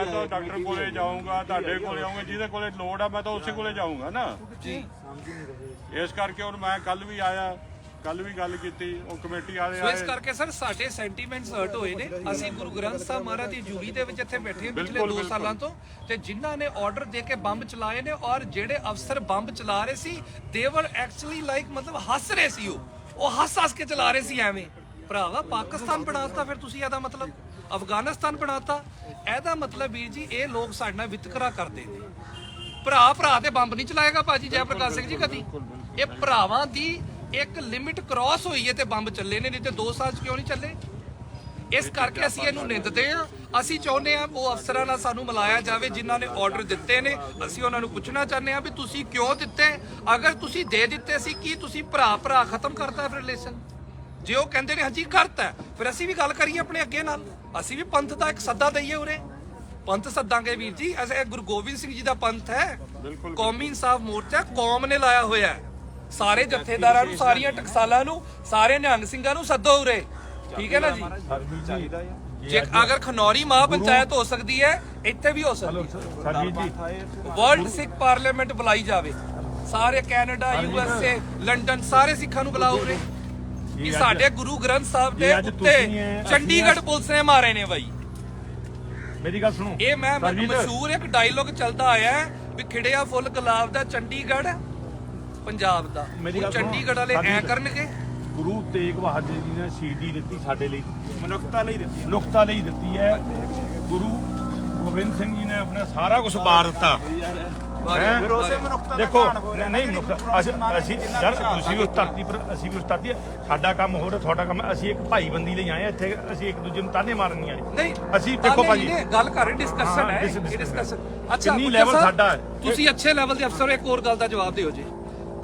ਮੈਂ ਤਾਂ ਡਾਕਟਰ ਕੋਲੇ ਜਾਊਂਗਾ ਤੁਹਾਡੇ ਕੋਲੇ ਆਉਂਗਾ ਜਿਹਦੇ ਕੋਲੇ ਲੋੜ ਆ ਮੈਂ ਤਾਂ ਉਸੇ ਕੋਲੇ ਜਾਊਂਗਾ ਨਾ। ਜੀ। ਇਸ ਕਰਕੇ ਹੁਣ ਮੈਂ ਕੱਲ ਵੀ ਆਇਆ ਕੱਲ ਵੀ ਗੱਲ ਕੀਤੀ ਉਹ ਕਮੇਟੀ ਵਾਲੇ ਸੋ ਇਸ ਆਏ ਕਰਕੇ ਸਰ ਸਾਡੇ ਸੈਂਟੀਮੈਂਟਸ ਹਰਟ ਹੋਏ ਨੇ। ਅਸੀਂ ਗੁਰੂ ਗ੍ਰੰਥ ਸਾਹਿਬ ਮਹਾਰਾਜ ਦੀ ਜੂਰੀ ਦੇ ਵਿੱਚ ਇੱਥੇ ਬੈਠੇ ਹਾਂ ਪਿਛਲੇ 2 ਸਾਲਾਂ ਤੋਂ ਤੇ ਜਿਨ੍ਹਾਂ ਨੇ ਆਰਡਰ ਦੇ ਕੇ ਬੰਬ ਚਲਾਏ ਨੇ ਔਰ ਜਿਹੜੇ ਅਫਸਰ ਬੰਬ ਚਲਾ ਰਹੇ ਸੀ ਦੇ ਵਰ ਐਕਚੁਅਲੀ ਲਾਈਕ ਮਤਲਬ ਹੱਸ ਰਹੇ ਸੀ ਉਹ। ਉਹ ਹੱਸ ਹੱਸ ਕੇ ਚਲਾ ਰਹੇ ਸੀ ਐਵੇਂ। ਭਰਾਵਾ ਪਾਕਿਸਤਾਨ ਬਣਾਤਾ ਫਿਰ ਤੁਸੀਂ ਇਹਦਾ ਮਤਲਬ? ਅਫਗਾਨਿਸਤਾਨ ਬਣਾਤਾ। ਇਹਦਾ ਮਤਲਬ ਵੀਰ ਜੀ ਇਹ ਲੋਕ ਸਾਡੇ ਨਾਲ ਵਿਤਕਰਾ ਕਰਦੇ ਨੇ। ਭਰਾ ਭਰਾ ਤੇ ਬੰਬ ਨਹੀਂ ਚਲਾਏਗਾ ਭਾਜੀ ਜੈ ਪ੍ਰਕਾਸ਼ ਸਿੰਘ ਜੀ ਕਦੀ? ਇਹ ਭਰਾਵਾਂ ਦੀ ਇੱਕ ਲਿਮਿਟ ਕ੍ਰਾਸ ਹੋਈ ਹੈ ਤੇ ਬੰਬ ਚੱਲੇ ਨੇ ਨਹੀਂ ਤੇ 2 ਸਾਲ ਚ ਕਿਉਂ ਨਹੀਂ ਚੱਲੇ? ਇਸ ਕਰਕੇ ਅਸੀਂ ਇਹਨੂੰ ਨਿੰਦਦੇ ਆ ਅਸੀਂ ਚਾਹੁੰਦੇ ਆ ਉਹ ਅਫਸਰਾਂ ਨਾਲ ਸਾਨੂੰ ਮਿਲਾਇਆ ਜਾਵੇ ਜਿਨ੍ਹਾਂ ਨੇ ਆਰਡਰ ਦਿੱਤੇ ਨੇ। ਅਸੀਂ ਉਹਨਾਂ ਨੂੰ ਪੁੱਛਣਾ ਚਾਹੁੰਦੇ ਆ ਵੀ ਤੁਸੀਂ ਕਿਉਂ ਦਿੱਤੇ? ਅਗਰ ਤੁਸੀਂ ਦੇ ਦਿੱਤੇ ਸੀ ਕੀ ਤੁਸੀਂ ਭਰਾ ਭਰਾ ਖਤਮ ਕਰਤਾ ਫਿਰ ਰਿਲੇਸ਼ਨ ਜੇ ਉਹ ਕਹਿੰਦੇ ਨੇ ਹਾਂਜੀ ਕਰਤਾ ਫਿਰ ਅਸੀਂ ਵੀ ਗੱਲ ਕਰੀਏ ਆਪਣੇ ਅੱਗੇ ਨਾਲ। ਅਸੀਂ ਵੀ ਪੰਥ ਦਾ ਇੱਕ ਸੱਦਾ ਦਈਏ ਉਰੇ। ਪੰਥ ਸੱਦਾਂਗੇ ਵੀਰ ਜੀ। ਅਸ ਇਹ ਗੁਰੂ ਗੋਬਿੰਦ ਸਿੰਘ ਜੀ ਦਾ ਪੰਥ ਹੈ। ਕੌਮੀ ਇਨਸਾਫ ਮੋਰਚਾ ਕੌਮ ਨੇ ਲਾਇਆ ਹੋਇਆ ਹੈ। ਸਾਰੇ ਜਥੇਦਾਰਾਂ ਨੂੰ ਸਾਰੀਆਂ ਟਕਸਾਲਾਂ ਨੂੰ ਸਾਰੇ ਨਿਹੰਗ ਸਿੰਘਾਂ ਨੂੰ ਸੱਦੋ ਉਰੇ। ਠੀਕ ਹੈ ਨਾ ਜੀ? ਜੇ ਅਗਰ ਖਨੌਰੀ ਮਹਾ ਪੰਚਾਇਤ ਹੋ ਸਕਦੀ ਹੈ ਇੱਥੇ ਵੀ ਹੋ ਸਕਦੀ ਹੈ। ਵਰਲਡ ਸਿੱਖ ਪਾਰਲੀਮੈਂਟ ਬੁਲਾਈ ਜਾਵੇ। ਸਾਰੇ Canada U S A London ਸਾਰੇ ਸਿੱਖਾਂ ਨੂੰ ਬੁਲਾਓ ਉਰੇ। ਕਿ ਸਾਡੇ ਗੁਰੂ ਗ੍ਰੰਥ ਸਾਹਿਬ ਦੇ ਉੱਤੇ ਚੰਡੀਗੜ੍ਹ ਪੁਲਿਸ ਨੇ ਮਾਰੇ ਨੇ ਬਾਈ। ਮੇਰੀ ਗੱਲ ਸੁਣੋ। ਇਹ ਮੈਂ ਮਸ਼ਹੂਰ ਇੱਕ ਡਾਇਲੋਗ ਚੱਲਦਾ ਆਇਆ ਹੈ ਵੀ ਖਿੜਿਆ ਫੁੱਲ ਗੁਲਾਬ ਦਾ ਚੰਡੀਗੜ੍ਹ ਪੰਜਾਬ ਦਾ। ਚੰਡੀਗੜ੍ਹ ਵਾਲੇ ਐ। ਕਰਨਗੇ। ਗੁਰੂ ਤੇਗ ਬਹਾਦਰ ਜੀ ਨੇ ਸ਼ਹੀਦੀ ਦਿੱਤੀ ਸਾਡੇ ਲਈ। ਮਨੁੱਖਤਾ ਲਈ ਦਿੱਤੀ ਮਨੁੱਖਤਾ ਲਈ ਦਿੱਤੀ ਹੈ। ਗੁਰੂ ਗੋਬਿੰਦ ਸਿੰਘ ਜੀ ਨੇ ਆਪਣਾ ਸਾਰਾ ਕੁਝ ਬਾਰ ਦਿੱਤਾ। ਹੈਂ? ਫਿਰ ਉਸੇ ਦੇਖੋ ਨਹੀਂ ਅਸੀਂ ਅਸੀਂ ਯਾਰ ਤੁਸੀਂ ਵੀ ਉਸ ਧਰਤੀ ਪਰ ਅਸੀਂ ਵੀ ਉਸ ਧਰਤੀ ਸਾਡਾ ਕੰਮ ਹੋਰ ਹੈ, ਤੁਹਾਡਾ ਕੰਮ ਅਸੀਂ ਇੱਕ ਭਾਈਬੰਦੀ ਲਈ ਆਏ ਇੱਥੇ ਅਸੀਂ ਇੱਕ ਦੂਜੇ ਨੂੰ ਤਾਨੇ ਮਾਰਨ ਨਹੀਂ ਆਏ ਨਹੀਂ ਅਸੀਂ ਦੇਖੋ ਭਾਜੀ ਗੱਲ ਕਰ ਰਹੇ ਡਿਸਕਸ਼ਨ ਹਾਂ, ਹੈ dis- discussion ਡਿਸਕਸ਼ਨ ਹੈ। ਅੱਛਾ ਕਿੰਨੀ level ਸਾਡਾ ਹੈ? ਤੁਸੀਂ ਅੱਛੇ ਲੈਵਲ ਦੇ ਅਫਸਰ ਹੋ, ਇੱਕ ਹੋਰ ਗੱਲ ਦਾ ਜਵਾਬ ਦਿਓ ਜੀ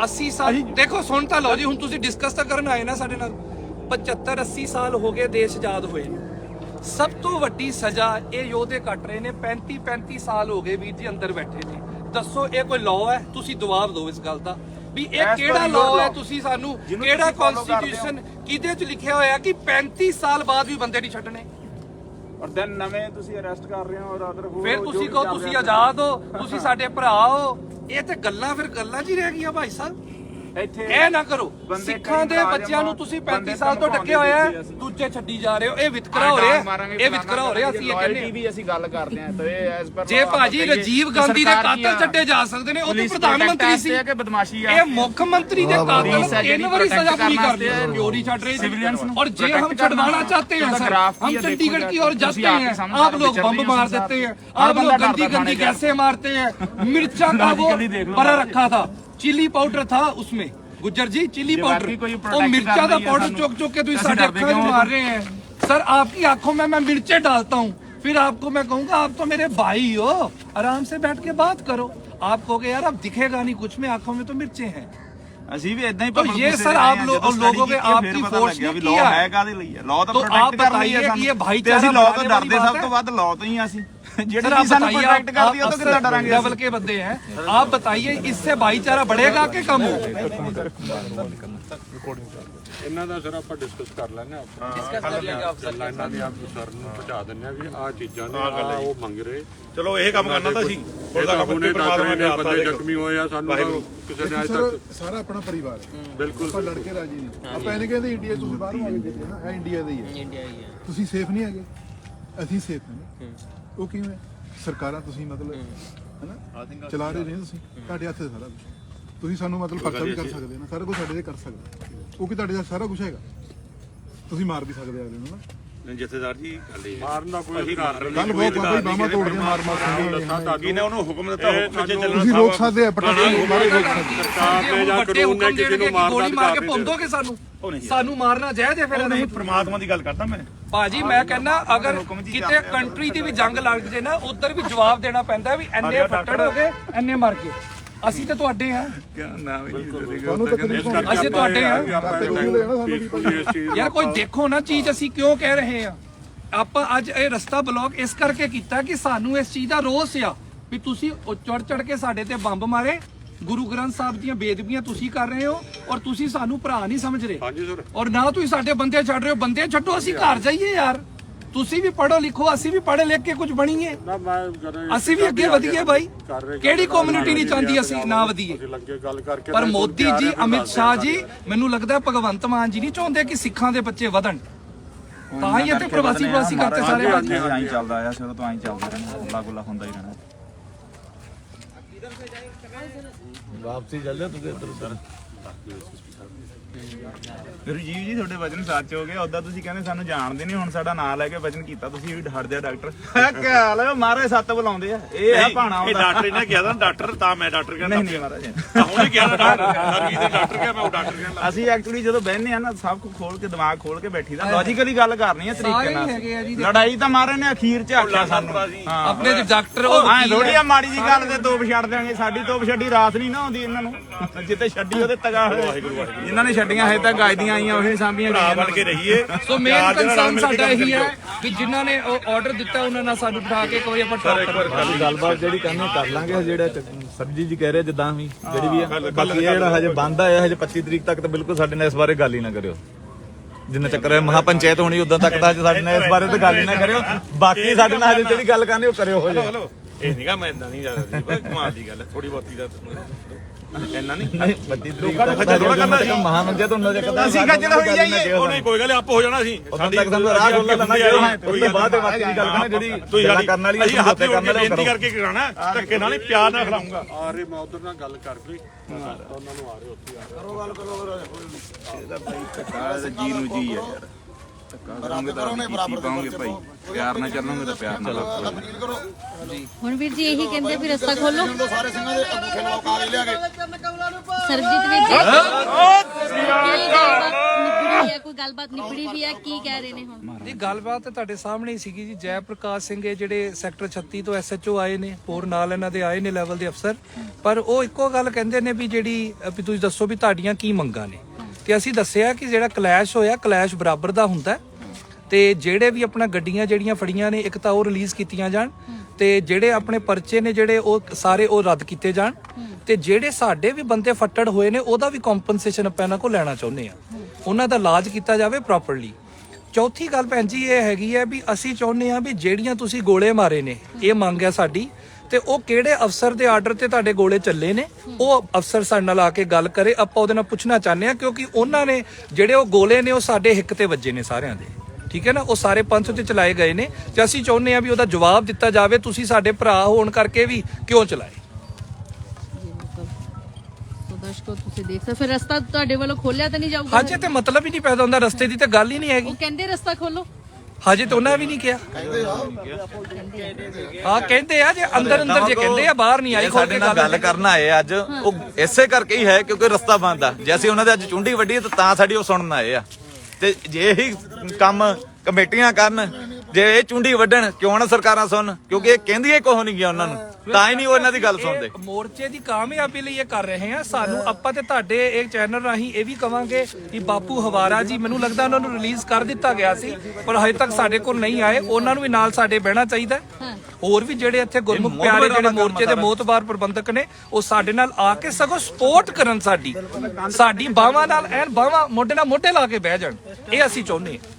80 ਸਾਲ ਅਸੀਂ- ਦੇਖੋ ਸੁਣ ਤਾਂ ਲਓ ਜੀ ਹੁਣ ਤੁਸੀਂ ਡਿਸਕਸ ਤਾਂ ਕਰਨ ਆਏ ਨਾ ਸਾਡੇ ਨਾਲ 75 80 ਸਾਲ ਹੋ ਗਏ ਦੇਸ਼ ਆਜ਼ਾਦ ਹੋਏ ਨੂੰ। ਸਭ ਤੋਂ ਵੱਡੀ ਸਜ਼ਾ ਇਹ ਯੋਧੇ ਕੱਟ ਰਹੇ ਨੇ 35 35 ਸਾਲ ਹੋ ਗਏ ਵੀਰ ਜੀ ਅੰਦਰ ਬੈਠੇ ਨੇ ਦੱਸੋ ਇਹ ਕੋਈ ਲਾਅ ਹੈ? ਤੁਸੀਂ ਜਵਾਬ ਦਿਓ ਇਸ ਗੱਲ ਦਾ। ਵੀ ਇਹ ਕਿਹੜਾ ਲਾਅ ਹੈ ਤੁਸੀਂ ਸਾਨੂੰ? ਕਿਹੜਾ ਕਨਸਟੀਟਿਊਸ਼ਨ ਕਿਹਦੇ ਚ ਲਿਖਿਆ ਹੋਇਆ ਕਿ 35 ਸਾਲ ਬਾਅਦ ਵੀ ਬੰਦੇ ਨਹੀਂ ਛੱਡਣੇ? ਔਰ ਦਿਨ ਨਵੇਂ ਤੁਸੀਂ ਅਰੈਸਟ ਕਰ ਰਹੇ ਹੋ ਔਰ ਅਦਰ ਹੋਰ ਫਿਰ ਜੋ ਤੁਸੀਂ ਕਹੋ ਤੁਸੀਂ ਆਜ਼ਾਦ ਹੋ ਤੁਸੀਂ ਸਾਡੇ ਭਰਾ ਹੋ। ਇਹ ਤੇ ਗੱਲਾਂ ਫਿਰ ਗੱਲਾਂ ਹੀ ਰਹਿ ਗਈਆਂ ਭਾਈ ਸਾਹਿਬ। ਇਹ ਨਾ ਕਰੋ ਬੰਦੇ ਸਿੱਖਾਂ ਕਈ ਦੇ ਮੁਲਾਜ਼ਮ ਬੱਚਿਆਂ ਨੂੰ ਤੁਸੀਂ 35 ਬੰਦੇ ਸਾਲ ਤੋਂ ਡੱਕੇ ਹੋਇਆ ਹੈ, ਦੂਜੇ ਛੱਡੀ ਜਾ ਰਹੇ ਹੋ ਇਹ ਵਿਤਕਰਾ ਹੋ ਰਿਹਾ ਹੈ। ਇਹ ਵਿਤਕਰਾ ਹੋ ਰਿਹਾ ਅਸੀਂ ਇਹ ਕਹਿੰਦੇ ਹਾਂ। ਵੀ ਅਸੀਂ ਗੱਲ ਕਰਦੇ ਹਾਂ ਤੇ ਐਸ ਪਰ ਜੇ ਭਾਜੀ ਰਾਜੀਵ ਗਾਂਧੀ ਦੇ ਕਾਤਲ ਛੱਡੇ ਜਾ ਸਕਦੇ ਨੇ ਉਹ ਤਾਂ ਪ੍ਰਧਾਨ ਮੰਤਰੀ ਸੀ ਕਿ ਬਦਮਾਸ਼ੀ ਆ ਇਹ ਮੁੱਖ ਮੰਤਰੀ ਦੇ ਕਾਤਲ ਪੁਲਿਸ ਹੈ ਜਿਹੜੀ ਤਿੰਨ ਵਾਰੀ protect ਸਜ਼ਾ ਪੂਰੀ ਕਰਨ ਕਰਦੇ ਵਾਸਤੇ ਕਿਉਂ ਨਹੀਂ ਛੱਡ ਰਹੇ civilians ਨੂੰ और जे हम protect छड़वाना करना चाहते हैं उसका सर graph हम भी है, चंडीगढ़ देखो की ओर जरा, जाते ਤੁਸੀਂ ਆਪ ਹੀ हैं समझ आप सकते लोग हो, बम चल मार रही देते हैं हर आप लोग बंदा गंदी डरता गंदी खाने का। कैसे मारते हैं मिर्चा का वो Logically देख लो भरा बाहर। रखा था चिली पाउडर था उसमें गुज्जर जी चिली ये पाउडर बाकी कोई वो protect मिर्चा कर का रही है पाउडर सानू। चौक चौक के तुम ऐसे साढ़े डरते अक्खा में क्यों हो मार रहे हैं सर आपकी आंखों में मैं मिर्चे डालता हूँ फिर आपको मैं कहूंगा आप तो मेरे भाई हो आराम से बैठ के बात करो आप कहोगे यार अब दिखेगा नहीं कुछ में आंखों में तो मिर्चे हैं ਅਸੀਂ ਵੀ ਇਦਾਂ ਹੀ तो ये सर आप लोग लोगों के आपकी फोर्स ने ਵੀ किया ਲਾਅ है ਹੈ ਕਾਦੇ ਲਈ ਹੈ ਲਾਅ ਤਾਂ तो आप ਪ੍ਰੋਟੈਕਟ ਕਰ ਰਹੀ बताइए ਹੈ कि ये ਸਾਨੂੰ भाईचारा ਤੇ ਅਸੀਂ ਲਾਅ ਤੋਂ बढ़ाने वाली ਡਰਦੇ बात ਸਭ है? ਤੋਂ ਵੱਧ ਲਾਅ ਤੋਂ ਹੀ ਹਾਂ ਅਸੀਂ ਜਿਹੜੀ आप बताइए प्रोटेक्ट आप- करती है तो आप कितना डरेंगे लेवल के बंदे हैं आप बताइए इससे भाईचारा बढ़ेगा कि कम होगा ਇਹਨਾਂ ਦਾ ਸਰ ਆਪਾਂ ਡਿਸਕਸ ਕਰ ਲੈਂਦੇ ਆਪਾਂ ਲਾਈਨਾਂ ਦੀ ਆਪ ਸਰ ਨੂੰ ਪਹੁੰਚਾ ਦਿੰਦੇ ਆ ਵੀ ਆ ਚੀਜ਼ਾਂ ਨੇ ਆਹ ਉਹ ਮੰਗ ਰਹੇ ਚਲੋ ਇਹ ਕੰਮ ਕਰਨਾ ਤਾਂ ਸੀ ਉਹਦਾ ਕੰਮ ਉਹਨੇ ਪਰਮਾਤਮਾ ਨੇ ਆਤਾ ਬੰਦੇ ਜ਼ਖਮੀ ਹੋਏ ਆ ਸਾਨੂੰ ਤਾਂ ਕਿਸੇ ਨੇ ਅੱਜ ਤੱਕ ਸਾਰਾ ਆਪਣਾ ਪਰਿਵਾਰ ਹੈ ਬਿਲਕੁਲ ਆਪਾਂ ਲੜਕੇ ਰਾਜੀ ਨਹੀਂ ਆਪਾਂ ਇਹਨੇ ਕਹਿੰਦੇ ਇੰਡੀਆ ਤੋਂ ਬਾਹਰ ਆ ਗਏ ਨਾ ਇਹ ਇੰਡੀਆ ਦੇ ਹੀ ਹੈ ਇੰਡੀਆ ਹੀ ਹੈ ਤੁਸੀਂ ਸੇਫ ਨਹੀਂ ਹੈਗੇ ਅਸੀਂ ਸੇਫ ਹਾਂ। ਉਹ ਕਿਵੇਂ? ਹੈ? ਸਰਕਾਰਾਂ ਤੁਸੀਂ ਮਤਲਬ ਹੈਨਾ? ਚਲਾ ਰਹੇ ਨੇ ਤੁਸੀਂ? ਤੁਹਾਡੇ ਹੱਥ 'ਚ ਸਾਰਾ ਕੁਝ ਤੁਸੀਂ ਸਾਨੂੰ ਮਤਲਬ ਪਰਚਾ ਵੀ ਕਰ ਸਕਦੇ ਨਾ। ਸਾਰਾ ਕੁਝ ਸਾਡੇ ਤੇ ਕਰ ਸਕਦੇ। ਉਹ ਕਿ ਤੁਹਾਡੇ ਹੱਥ ਸਾਰਾ ਕੁਝ ਹੈਗਾ? ਤੁਸੀਂ ਮਾਰ ਵੀ ਸਕਦੇ ਅਗਲੇ ਨੂੰ ਨਾ। ਜਥੇਦਾਰ ਜੀ ਗੱਲ ਇਹ ਮਾਰਨ ਦਾ ਕੋਈ ਅਧਿਕਾਰ ਨਹੀਂ। ਕੱਲ ਬਹੁਤ ਬਾਬਾ ਬਾਮਾ ਤੋੜ ਕੇ ਮਾਰ ਮਾਰ ਕੇ ਕੀ ਨੇ ਉਹਨੂੰ ਹੁਕਮ ਦਿੱਤਾ? ਇਹ ਹੁਕਮ ਵਿੱਚ ਸਾਨੂੰ- ਚੱਲਣਾ ਤੁਸੀਂ ਰੋਕ ਸਕਦੇ ਆ ਪਟਾਕੇ ਮਾਰੇ ਰੋਕ ਸਕਦੇ ਸਰਕਾਰ ਨੇ ਜਾਂ ਵੱਡੇ ਕਾਨੂੰਨ ਨੇ ਹੁਕਮ ਕਿਸੇ ਨੂੰ ਦੇਣਗੇ ਕਿ ਮਾਰਨ ਗੋਲੀ ਦਾ ਮਾਰ ਕੇ ਅਧਿਕਾਰ ਭੁੰਦੋਗੇ ਸਾਨੂੰ। ਉਹ ਨਹੀਂ ਸਾਨੂੰ ਮਾਰਨਾ ਜਾਇਜ਼ ਹੈ ਫਿਰ ਉਹ ਨਹੀਂ ਇਹਦਾ ਪ੍ਰਮਾਤਮਾ ਦੀ ਗੱਲ ਕਰਦਾ ਮੈਂ। ਭਾਜੀ ਮੈਂ ਕਹਿੰਦਾ ਅਗਰ ਕਿਤੇ ਕੰਟਰੀ ਦੀ ਵੀ ਜੰਗ ਲੱਗ ਜੇ ਨਾ ਉਧਰ ਵੀ ਜਵਾਬ ਦੇਣਾ ਪੈਂਦਾ ਵੀ ਐਨੇ ਫੱਟੜ ਹੋ ਗਏ ਐਨੇ ਮਰ ਗਏ। ਅਸੀਂ ਤੇ ਤੁਹਾਡੇ ਆ ਤੁਹਾਨੂੰ ਤਕਲੀਫ ਹੋਣੀ ਅਸੀਂ ਤੁਹਾਡੇ ਆ ਯਾਰ ਕੋਈ ਦੇਖੋ ਨਾ ਚੀਜ਼ ਅਸੀਂ ਕਿਉਂ ਕਹਿ ਰਹੇ ਆ ਆਪਾਂ ਅੱਜ ਇਹ ਰਸਤਾ ਬਲੌਕ ਇਸ ਕਰਕੇ ਕੀਤਾ ਕਿ ਸਾਨੂੰ ਇਸ ਚੀਜ਼ ਦਾ ਰੋਸ ਆ ਵੀ ਤੁਸੀਂ ਚੜ ਚੜ ਕੇ ਸਾਡੇ ਤੇ ਬੰਬ ਮਾਰੇ। ਗੁਰੂ ਗ੍ਰੰਥ ਸਾਹਿਬ ਦੀਆਂ ਬੇਦਬੀਆਂ ਤੁਸੀਂ ਕਰ ਰਹੇ ਹੋ ਔਰ ਤੁਸੀਂ ਸਾਨੂੰ ਭਰਾ ਨਹੀਂ ਸਮਝ ਰਹੇ। ਹਾਂਜੀ ਸਰ। ਔਰ ਨਾ ਤੁਸੀਂ ਸਾਡੇ ਬੰਦੇ ਛੱਡ ਰਹੇ ਹੋ। ਬੰਦੇ ਛੱਡੋ ਅਸੀਂ ਘਰ ਜਾਈਏ ਯਾਰ। ਤੁਸੀਂ ਵੀ ਪੜ੍ਹੋ ਲਿਖੋ ਅਸੀਂ ਵੀ ਪੜ੍ਹ ਲਿਖ ਕੇ ਕੁਝ ਬਣੀਏ। ਨਾ ਮੈਂ ਜਦੋਂ ਅਸੀਂ ਵੀ ਅੱਗੇ ਵਧੀਏ ਬਾਈ। ਕਰ ਰਹੇ ਕਿਹੜੀ ਕਮਿਊਨਿਟੀ ਨਹੀਂ ਚਾਹੁੰਦੀ ਅਸੀਂ ਨਾ ਵਧੀਏ। ਅਸੀਂ ਲੱਗੇ ਗੱਲ ਕਰਕੇ ਪਰ ਮੋਦੀ ਜੀ ਅਮਿਤ ਸ਼ਾਹ ਜੀ ਮੈਨੂੰ ਲੱਗਦਾ ਭਗਵੰਤ ਮਾਨ ਜੀ ਨਹੀਂ ਚਾਹੁੰਦੇ ਕਿ ਸਿੱਖਾਂ ਦੇ ਬੱਚੇ ਵਧਣ। ਤਾਂ ਹੀ ਇੱਥੇ ਪ੍ਰਵਾਸੀ ਪ੍ਰਵਾਸੀ ਕਰਤੇ ਸਾਰੇ ਆਈ ਚੱਲਦਾ ਆ ਸ਼ੁਰੂ ਤੋਂ ਆਈ ਚੱਲਦਾ ਰਹਿਣਾ ਗੁੱਲਾ ਗੁੱਲਾ ਹੁੰਦਾ ਹੀ ਰਹਿਣਾ ਵਾਪਸੀ ਚੱਲ ਤੁਸੀਂ ਇੱਧਰ। ਉੱਧਰ ਰਜੀਵ ਜੀ ਤੁਹਾਡੇ ਵਚਨ ਸੱਚ ਹੋ ਗਏ। ਉਦਾਂ ਤੁਸੀਂ ਕਹਿੰਦੇ ਸਾਨੂੰ ਜਾਣਦੇ ਨਹੀਂ ਹੁਣ ਸਾਡਾ ਨਾਂ ਲੈ ਕੇ ਵਚਨ ਕੀਤਾ ਤੁਸੀਂ ਵੀ ਹਟ ਜਾ ਡਾਕਟਰ। ਕੀ ਹਾਲ ਹੈ ਮਹਾਰਾਜ ਸੱਤ ਬੁਲਾਉਂਦੇ ਆ। ਇਹ ਆ ਭਾਣਾ ਇਹ ਉਹਦਾ ਡਾਕਟਰ ਨੇ ਕਿਹਾ ਤਾਂ ਡਾਕਟਰ ਤਾਂ ਮੈਂ ਡਾਕਟਰ ਕਹਿੰਦਾ। ਨਹੀਂ ਨਹੀਂ ਮਹਾਰਾਜ। ਹੁਣੇ ਕਿਹਾ ਨਾ ਡਾਕਟਰ ਸਰਵੀ ਦੇ ਡਾਕਟਰ ਕਿਹਾ ਮੈਂ ਉਹ ਡਾਕਟਰ ਕਹਿੰਦਾ। ਅਸੀਂ ਐਕਚੁਅਲੀ ਜਦੋਂ ਬਹਿੰਦੇ ਆ ਨਾ ਸਭ ਕੁਝ ਖੋਲ ਕੇ ਦਿਮਾਗ ਖੋਲ ਕੇ ਬੈਠੀ ਦਾ। ਲੌਜੀਕਲੀ ਗੱਲ ਕਰਨੀ ਹੈ ਤਰੀਕੇ ਨਾਲ। ਹੈਗੇ ਆ ਜੀ। ਲੜਾਈ ਤਾਂ ਮਾਰੇ ਨੇ ਅਖੀਰ ਚ ਆਖਿਆ ਸਾਨੂੰ। ਹਾਂ। ਆਪਣੇ ਦੇ ਡਾਕਟਰ ਉਹ ਹਾਂ ਵਕੀਲ ਥੋੜੀ। ਆ? ਮਾੜੀ ਜੀ ਗੱਲ ਤੇ ਤੋਪ ਛੱਡ ਦਿਆਂਗੇ। ਸਾਡੀ ਤੋਪ ਛੱਡੀ ਰਾਤ ਨਹੀਂ ਨਾ ਆਉਂਦੀ ਇਹਨਾਂ ਨੂੰ। ਜਿੱਤੇ ਛੱਡੀ ਉਹਦੇ ਤਗਾ ਹੋਏ ਜਿਨ੍ਹਾਂ ਨੇ ਛੱਡੀਆਂ ਹੈ ਤਾਂ ਗਾਇਦੀਆਂ ਆਈਆਂ ਉਹੀ ਸਾਂਭੀਆਂ ਭਰਾ ਗਈਆਂ। ਬਣ ਕੇ ਰਹੀਏ। ਸੋ ਮੇਨ ਕੰਸਰਨ ਸਾਡਾ ਇਹੀ। ਹੈ ਕਿ ਜਿਨ੍ਹਾਂ ਨੇ ਉਹ ਆਰਡਰ ਦਿੱਤਾ ਉਹਨਾਂ ਨਾਲ ਸਾਨੂੰ ਬਿਠਾ ਕੇ ਇੱਕ ਵਾਰੀ ਆਪਾਂ ਟਾਕ ਕਰਾਂਗੇ। ਸਾਡੀ ਗੱਲਬਾਤ ਜਿਹੜੀ ਕਰਨੀ ਕਰ ਲਾਂਗੇ ਜਿਹੜਾ ਚ- ਸਰਬਜੀਤ ਜੀ ਕਹਿ ਰਹੇ ਜਿੱਦਾਂ ਵੀ ਜਿਹੜੀ ਵੀ ਬਾਕੀ ਇਹ ਜਿਹੜਾ ਹਜੇ ਬੰਦ ਆ ਹਜੇ 25 ਤਰੀਕ ਤੱਕ ਤਾਂ ਬਿਲਕੁਲ ਸਾਡੇ ਨਾਲ ਇਸ ਬਾਰੇ ਗੱਲ ਹੀ ਨਾ ਕਰਿਓ। ਜਿੰਨਾ ਚੱਕਰ ਹੈ ਮਹਾ ਪੰਚਾਇਤ ਹੋਣੀ ਉਦੋਂ ਤੱਕ ਤਾਂ ਹਜੇ ਸਾਡੇ ਨਾਲ ਇਸ ਬਾਰੇ ਤਾਂ ਗੱਲ ਹੀ ਨਾ ਕਰਿਓ। ਬਾਕੀ ਸਾਡੇ ਨਾਲ ਹਜੇ ਜਿਹੜੀ ਗੱਲ ਕਰਨੀ ਉਹ ਕਰਿਓ ਹੋ ਹਲੋ। ਇਹ ਨਹੀਂਗਾ ਮੈਂ ਇਦਾਂ ਨਹੀਂ ਜਾਂਦਾ ਜੀ ਕਮਾਲ ਦੀ ਗੱਲ ਥੋੜੀ ਬਹੁਤੀ ਦਾ ਇੰਨਾ ਨਹੀਂ ਨਹੀਂ 25 ਤਰੀਕ ਤੱਕ ਤਾਂ ਥੋੜ੍ਹਾ ਕਰਨਾ ਜਦੋਂ ਮਹਾ ਮੰਜਿਆ ਤੋਂ ਉਹਨਾਂ ਦੇ ਕਦਾ ਅਸੀਂ ਖੱਜਲ ਹੋਈ ਜਾਈਏ। ਉਹ ਨਹੀਂ ਕੋਈ ਗੱਲ ਆਪ ਹੋ ਜਾਣਾ ਸੀ। ਉਦੋਂ ਤੱਕ ਸਾਨੂੰ ਰਾਹ ਖੋਲ੍ਹਣਾ ਨਾ ਕਰੋ ਉਸ ਤੋਂ ਬਾਅਦ ਇਹ ਬਾਕੀ ਦੀ ਗੱਲ ਕਰਨਾ ਜਿਹੜੀ ਤੁਸੀਂ ਗੱਲਾਂ ਸਾਡੀ ਕਰਨ ਵਾਲੀ ਅਸੀਂ ਹੱਥ ਜੋੜ ਕਰਨ ਕੇ ਬੇਨਤੀ ਕਰੋ। ਕਰਕੇ ਕਰਾਣਾ ਧੱਕੇ ਨਾਲ ਨਹੀਂ ਪਿਆਰ ਨਾਲ ਖਿਲਾਉਂਗਾ ਆ ਰਹੇ ਮੈਂ ਉਧਰ ਨਾਲ ਗੱਲ ਕਰ ਲਈ। ਉਹਨਾਂ ਨੂੰ ਆ ਰਹੇ ਉੱਥੇ ਆ ਰਹੇ। ਜੀ ਨੂੰ ਜੀ ਆ ਯਾਰ। ਧੱਕਾ ਕਰੋਗੇ ਤਾਂ ਕੀਤੀ ਪਾਉਂਗੇ ਭਾਈ? ਪਿਆਰ ਨਾਲ ਚੱਲੋਗੇ ਤਾਂ ਪਿਆਰ ਨਾਲ ਆਪੋ ਹੁਣ ਵੀਰ ਜੀ ਇਹੀ ਕਹਿੰਦੇ ਵੀ ਰਸਤਾ ਖੋਲੋ। ਸਾਰੇ ਸਿੰਘਾਂ ਦੇ ਅੰਗੂਠੇ ਲਵਾ ਕਾਗਜ਼ ਲਿਆ ਕੇ। ਸਰਬਜੀਤ ਵੀਰ ਜੀ ਕੀ ਗੱਲਬਾਤ ਨਿਬੜੀ ਹੈ ਕੋਈ ਗੱਲਬਾਤ ਨਿਬੜੀ ਵੀ ਹੈ ਕੀ ਕਹਿ ਰਹੇ ਨੇ ਹੁਣ? ਇਹ ਗੱਲਬਾਤ ਤਾਂ ਤੁਹਾਡੇ ਸਾਹਮਣੇ ਹੀ ਸੀਗੀ ਜੀ। ਜੈ ਪ੍ਰਕਾਸ਼ ਸਿੰਘ ਇਹ ਜਿਹੜੇ ਸੈਕਟਰ 36 ਤੋਂ ਐਸਐਚਓ ਆਏ ਨੇ ਹੋਰ ਨਾਲ ਇਹਨਾਂ ਦੇ ਆਏ ਨੇ ਲੈਵਲ ਦੇ ਅਫਸਰ। ਪਰ ਉਹ ਇੱਕੋ ਗੱਲ ਕਹਿੰਦੇ ਨੇ ਵੀ ਜਿਹੜੀ ਵੀ ਤੁਸੀਂ ਦੱਸੋ ਵੀ ਤੁਹਾਡੀਆਂ ਕੀ ਮੰਗਾਂ ਨੇ। ਤੇ ਅਸੀਂ ਦੱਸਿਆ ਕਿ ਜਿਹੜਾ ਕਲੈਸ਼ ਹੋਇਆ, ਕਲੈਸ਼ ਬਰਾਬਰ ਦਾ ਹੁੰਦਾ ਹੈ। ਤੇ ਜਿਹੜੇ ਵੀ ਆਪਣਾ ਗੱਡੀਆਂ ਜਿਹੜੀਆਂ ਫੜੀਆਂ ਨੇ, ਇੱਕ ਤਾਂ ਉਹ ਰਿਲੀਜ਼ ਕੀਤੀਆਂ ਜਾਣ ਤੇ ਜਿਹੜੇ ਆਪਣੇ ਪਰਚੇ ਨੇ ਜਿਹੜੇ ਉਹ ਸਾਰੇ ਉਹ ਰੱਦ ਕੀਤੇ ਜਾਣ ਤੇ ਜਿਹੜੇ ਸਾਡੇ ਵੀ ਬੰਦੇ ਫੱਟੜ ਹੋਏ ਨੇ, ਉਹਦਾ ਵੀ ਕੰਪਨਸੇਸ਼ਨ ਆਪਾਂ ਇਹਨਾਂ ਕੋਲ ਲੈਣਾ ਚਾਹੁੰਦੇ ਆ ਉਹਨਾਂ ਦਾ ਇਲਾਜ ਕੀਤਾ ਜਾਵੇ ਪ੍ਰੋਪਰਲੀ ਚੌਥੀ ਗੱਲ ਭੈਣ ਜੀ ਇਹ ਹੈਗੀ ਹੈ ਵੀ ਅਸੀਂ ਚਾਹੁੰਦੇ ਆ ਵੀ ਜਿਹੜੀਆਂ ਤੁਸੀਂ ਗੋਲੇ ਮਾਰੇ ਨੇ, ਇਹ ਮੰਗ ਹੈ ਸਾਡੀ। ਤੇ ਉਹ ਕਿਹੜੇ ਅਫਸਰ ਦੇ ਆਰਡਰ ਤੇ ਤੁਹਾਡੇ ਗੋਲੇ ਚੱਲੇ ਨੇ? ਉਹ ਅਫਸਰ ਸਾਡੇ ਨਾਲ ਆ ਕੇ ਗੱਲ ਕਰੇ। ਆਪਾਂ ਉਹਦੇ ਨਾਲ ਪੁੱਛਣਾ ਚਾਹੁੰਦੇ ਆ ਕਿਉਂਕਿ ਉਹਨਾਂ ਨੇ ਜਿਹੜੇ ਉਹ ਗੋਲੇ ਨੇ ਉਹ ਸਾਡੇ ਹਿੱਕ ਤੇ ਵੱਜੇ ਨੇ ਸਾਰਿਆਂ ਦੇ। ਠੀਕ ਹੈ ਨਾ? ਉਹ ਸਾਰੇ ਪੰਥ ਤੇ ਚਲਾਏ ਗਏ ਨੇ। ਤੇ ਅਸੀਂ ਚਾਹੁੰਦੇ ਆ ਵੀ ਉਹਦਾ ਜਵਾਬ ਦਿੱਤਾ ਜਾਵੇ ਤੁਸੀਂ ਸਾਡੇ ਭਰਾ ਹੋਣ ਕਰਕੇ ਵੀ ਕਿਉਂ ਚਲਾਏ? ਦਰਸ਼ਕੋ ਤੁਸੀਂ ਦੇਖ ਸਕਦੇ ਫਿਰ ਰਸਤਾ ਤੁਹਾਡੇ ਵੱਲੋਂ ਖੋਲਿਆ ਤਾਂ ਨਹੀਂ ਜਾਊਗਾ ਹਜੇ ਤੇ ਮਤਲਬ ਹੀ ਨਹੀਂ ਪੈਦਾ ਹੁੰਦਾ। ਰਸਤੇ ਦੀ ਤੇ ਗੱਲ ਹੀ ਨਹੀਂ ਹੈਗੀ। ਉਹ ਕਹਿੰਦੇ ਰਸਤਾ ਖੋਲੋ ਹਜੇ ਤਾਂ ਉਹਨਾਂ ਵੀ ਨਹੀਂ ਕਿਹਾ। ਹਾਂ ਕਹਿੰਦੇ ਆ ਜੇ ਅੰਦਰ ਅੰਦਰ ਜੇ ਕਹਿੰਦੇ ਆ ਬਾਹਰ ਨਹੀਂ ਆਈ ਸਾਡੇ ਕੇ ਨਾਲ ਗੱਲ ਕਰਨ ਆਏ ਅੱਜ ਉਹ ਇਸੇ ਕਰਕੇ ਹੀ ਹੈ ਕਿਉਂਕਿ ਰਸਤਾ ਬੰਦ ਆ। ਜੇ ਅਸੀਂ ਉਹਨਾਂ ਦੇ ਅੱਜ ਚੁੰਡੀ ਵੱਡੀ ਤਾਂ ਤਾਂ ਸਾਡੀ ਉਹ ਸੁਣਨ ਆਏ ਆ। ਤੇ ਜੇ ਇਹੀ ਕੰਮ ਕਮੇਟੀਆਂ ਕਰਨ ਜੇ ਇਹ ਚੁੰਡੀ ਵੱਢਣ ਕਿਉਂ ਨਾ ਸਰਕਾਰਾਂ ਸੁਣ ਕਿਉਂਕਿ ਇਹ ਕਹਿੰਦੀਆਂ ਕੋਹ ਨਹੀਂ ਗਿਆ ਉਹਨਾਂ ਨੂੰ। ਤਾਂ ਹੀ ਨਹੀਂ ਉਹ ਇਹਨਾਂ ਦੀ ਗੱਲ ਸੁਣਦੇ। ਇਹ ਮੋਰਚੇ ਦੀ ਕਾਮਯਾਬੀ ਲਈ ਇਹ ਕਰ ਰਹੇ ਆ। ਸਾਨੂੰ ਆਪਾਂ ਤੇ ਤੁਹਾਡੇ ਇਹ ਚੈਨਲ ਰਾਹੀਂ ਇਹ ਵੀ ਕਵਾਂਗੇ ਕਿ ਬਾਪੂ ਹਵਾਰਾ ਜੀ ਮੈਨੂੰ ਲੱਗਦਾ ਉਹਨਾਂ ਨੂੰ ਰਿਲੀਜ਼ ਕਰ ਦਿੱਤਾ ਗਿਆ ਸੀ ਪਰ ਹਜੇ ਤੱਕ ਸਾਡੇ ਕੋਲ ਨਹੀਂ ਆਏ। ਉਹਨਾਂ ਨੂੰ ਵੀ ਨਾਲ ਸਾਡੇ ਬਹਿਣਾ ਚਾਹੀਦਾ। ਹੋਰ ਵੀ ਜਿਹੜੇ ਇੱਥੇ ਗੁਰਮੁਖ ਪਿਆਰੇ ਜਿਹੜੇ ਮੋਰਚੇ ਦੇ ਮੋਤਬਾਰ ਪ੍ਰਬੰਧਕ ਨੇ ਉਹ ਸਾਡੇ ਨਾਲ ਆ ਕੇ ਸਗੋਂ ਸਪੋਰਟ ਕਰਨ ਸਾਡੀ। ਸਾਡੀ ਬਾਹਾਂ ਨਾਲ ਐਨ ਬਾਹਾਂ ਮੋਢੇ ਨਾਲ ਮੋਢੇ ਲਾ ਕੇ ਬਹਿ ਜਾਣ। ਇਹ ਅਸੀਂ ਚਾਹੁੰਦੇ ਹਾਂ।